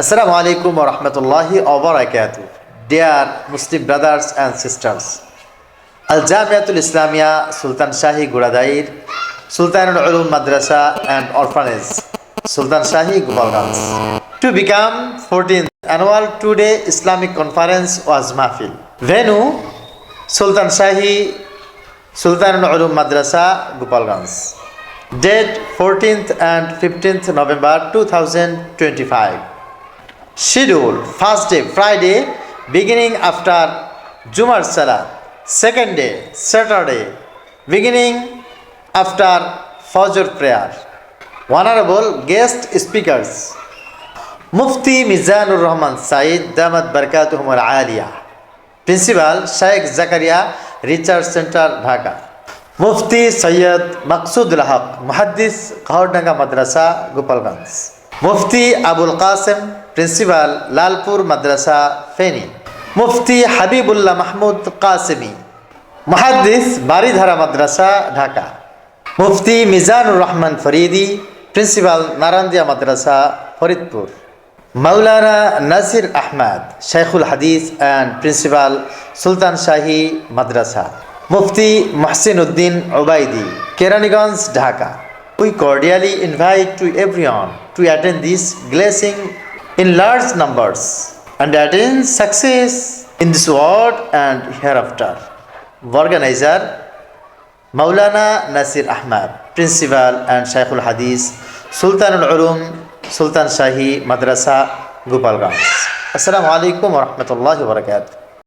আসসালামু আলাইকুম রহমতুল্লাহি অবরাকাত dear Muslim brothers and sisters Al Jamiatul Islamia Sultan Shahi Guradair Sultanul Uloom Madrasa and orphanage Sultan Shahi Gopalganj to become fourteen annual two day Islamic conference waz mahfil venue Sultan Shahi Sultanul Uloom Madrasa Gopalganj date fourteenth and fifteenth November two thousand twenty five schedule first day Friday beginning after জুমার salat second day Saturday beginning after Fajr prayer honourable guest speakers Mufti Mizanur Rahman Saeed Damad Barkat Humar Alia principal Sheikh Zakaria research centre Dhaka Mufti Syed Maksudul Haque Muhaddis Kahardanga Madrasa Gopalganj Mufti Abul Kashem principal Lalpur Madrasa Feni Mufti Habibullah Mahmud Kasemi Muhaddis Baridhara Madrasa Dhaka Mufti Mizanur Rahman Faridi principal Narandia Madrasa Faridpur Maulana Nasir Ahmad Shaikhul Hadis and principal Sultan Shahi Madrasa Mufti Mohsin Uddin Obaidi Keraniganj Dhaka we cordially invite to everyone to attend this blessing in large numbers and attain success in this world and hereafter. Organizer Maulana Nasir Ahmad, Principal and Shaykhul Hadith, Sultanul Ulum, Sultan Shahi Madrasa, Gopalganj. Assalamu alaikum wa rahmatullahi wa barakatuh.